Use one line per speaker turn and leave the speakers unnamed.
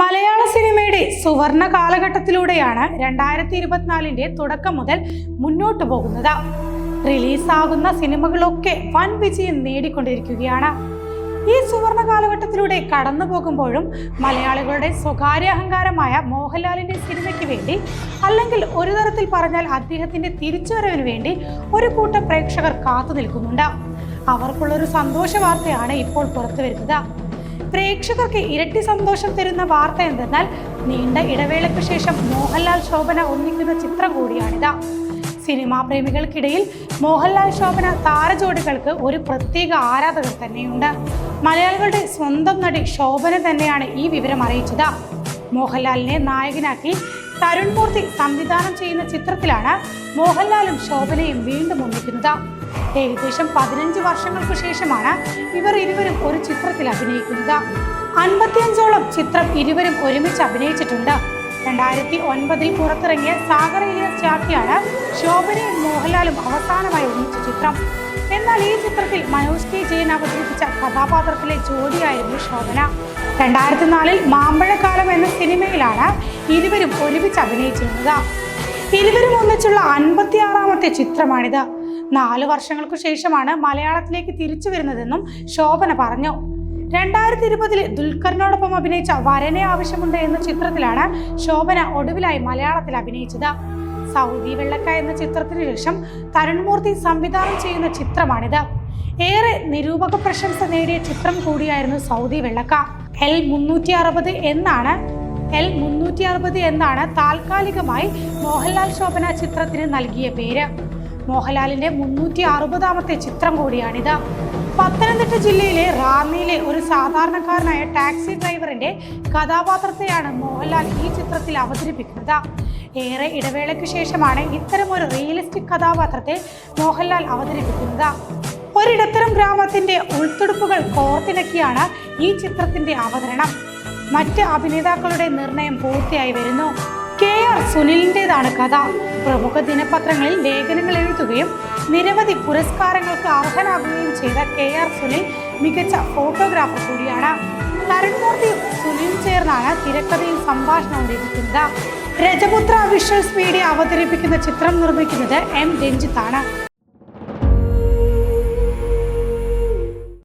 മലയാള സിനിമയുടെ സുവർണ കാലഘട്ടത്തിലൂടെയാണ് രണ്ടായിരത്തി ഇരുപത്തിനാലിന്റെ തുടക്കം മുതൽ മുന്നോട്ടു പോകുന്നത്. റിലീസാകുന്ന സിനിമകളൊക്കെ വൻ വിജയം നേടിക്കൊണ്ടിരിക്കുകയാണ്. ഈ സുവർണ കാലഘട്ടത്തിലൂടെ കടന്നു പോകുമ്പോഴും മലയാളികളുടെ സ്വകാര്യ അഹങ്കാരമായ മോഹൻലാലിന്റെ സിനിമയ്ക്ക് വേണ്ടി അല്ലെങ്കിൽ ഒരു തരത്തിൽ പറഞ്ഞാൽ അദ്ദേഹത്തിന്റെ തിരിച്ചുവരവിന് വേണ്ടി ഒരു കൂട്ടം പ്രേക്ഷകർ കാത്തു നിൽക്കുന്നുണ്ട് അവർക്കുള്ളൊരു സന്തോഷ വാർത്തയാണ് ഇപ്പോൾ പുറത്തു വരുന്നത് പ്രേക്ഷകർക്ക് ഇരട്ടി സന്തോഷം തരുന്ന വാർത്ത എന്തെന്നാൽ നീണ്ട ഇടവേളയ്ക്ക് ശേഷം മോഹൻലാൽ ശോഭന ഒന്നിക്കുന്ന ചിത്രം കൂടിയാണിത്. സിനിമാ പ്രേമികൾക്കിടയിൽ മോഹൻലാൽ ശോഭന താരജോഡികൾക്ക് ഒരു പ്രത്യേക ആരാധകർ തന്നെയുണ്ട്. മലയാളികളുടെ സ്വന്തം നടി ശോഭന തന്നെയാണ് ഈ വിവരം അറിയിച്ചത്. മോഹൻലാലിനെ നായകനാക്കി തരുൺ മൂർത്തി സംവിധാനം ചെയ്യുന്ന ചിത്രത്തിലാണ് മോഹൻലാലും ശോഭനയും വീണ്ടും ഒന്നിക്കുന്നത്. ഏകദേശം പതിനഞ്ച് വർഷങ്ങൾക്കു ശേഷമാണ് ഇവർ ഇരുവരും ഒരു ചിത്രത്തിൽ അഭിനയിക്കുന്നത്. അൻപത്തിയഞ്ചോളം ചിത്രം ഇരുവരും ഒരുമിച്ച് അഭിനയിച്ചിട്ടുണ്ട്. രണ്ടായിരത്തി ഒൻപതിൽ പുറത്തിറങ്ങിയ സാഗർ ഇലിയസ് ചാക്കിയാണ് ശോഭനയും മോഹൻലാലും അവസാനമായി ഒന്നിച്ച ചിത്രം. എന്നാൽ ഈ ചിത്രത്തിൽ മനോജ് കെ ജയൻ അവതരിപ്പിച്ച കഥാപാത്രത്തിലെ ജോഡിയായിരുന്നു ശോഭന. രണ്ടായിരത്തി നാലിൽ മാമ്പഴക്കാലം ഇരുവരും ഒരുമിച്ച് അഭിനയിച്ചിരുന്നത്. ഇരുവരും ഒന്നിച്ചുള്ള അൻപത്തിയാറാമത്തെ ചിത്രമാണിത്. നാല് വർഷങ്ങൾക്കു ശേഷമാണ് മലയാളത്തിലേക്ക് തിരിച്ചു വരുന്നതെന്നും ശോഭന പറഞ്ഞു. രണ്ടായിരത്തി ഇരുപതിൽ ദുൽഖറിനോടൊപ്പം അഭിനയിച്ച വരനെ ആവശ്യമുണ്ട് എന്ന ചിത്രത്തിലാണ് ശോഭന ഒടുവിലായി മലയാളത്തിൽ അഭിനയിച്ചത്. സൗദി വെള്ളക്ക എന്ന ചിത്രത്തിന് ശേഷം തരുൺമൂർത്തി സംവിധാനം ചെയ്യുന്ന ചിത്രമാണിത്. ഏറെ നിരൂപക പ്രശംസ നേടിയ ചിത്രം കൂടിയായിരുന്നു സൗദി വെള്ളക്ക എൽ മുന്നൂറ്റി അറുപത് എന്നാണ് എൽ മുന്നൂറ്റി അറുപത് എന്നാണ് താൽക്കാലികമായി മോഹൻലാൽ ശോഭന ചിത്രത്തിന് നൽകിയ പേര്. മോഹൻലാലിന്റെ മുന്നൂറ്റി അറുപതാമത്തെ ചിത്രം കൂടിയാണിത്. പത്തനംതിട്ട ജില്ലയിലെ റാന്നിയിലെ ഒരു സാധാരണക്കാരനായ ടാക്സി ഡ്രൈവറിന്റെ കഥാപാത്രത്തെയാണ് മോഹൻലാൽ ഈ ചിത്രത്തിൽ അവതരിപ്പിക്കുന്നത്. ഏറെ ഇടവേളയ്ക്ക് ശേഷമാണ് ഇത്തരം ഒരു റിയലിസ്റ്റിക് കഥാപാത്രത്തെ മോഹൻലാൽ അവതരിപ്പിക്കുന്നത്. ഒരിടത്തരം ഗ്രാമത്തിന്റെ ഉൾത്തുടുപ്പുകൾ കോർത്തിണക്കിയാണ് ഈ ചിത്രത്തിന്റെ അവതരണം. മറ്റ് അഭിനേതാക്കളുടെ നിർണയം പൂർത്തിയായി വരുന്നു. കെ ആർ സുനിലിന്റെതാണ് കഥ. പ്രമുഖ ദിനപത്രങ്ങളിൽ ലേഖനങ്ങൾ എഴുതുകയും നിരവധി പുരസ്കാരങ്ങൾക്ക് അർഹനാകുകയും ചെയ്ത കെ ആർ സുനിൽ മികച്ച ഫോട്ടോഗ്രാഫർ കൂടിയാണ്. തരുൺമൂർത്തിയും സുനിൽ ചേർന്നാണ് തിരക്കഥയിൽ സംഭാഷണം രചിക്കുന്നത്. രജപുത്ര വിഷ്വൽസ് മീഡിയ അവതരിപ്പിക്കുന്ന ചിത്രം നിർമ്മിക്കുന്നത് എം രഞ്ജിത്താണ്.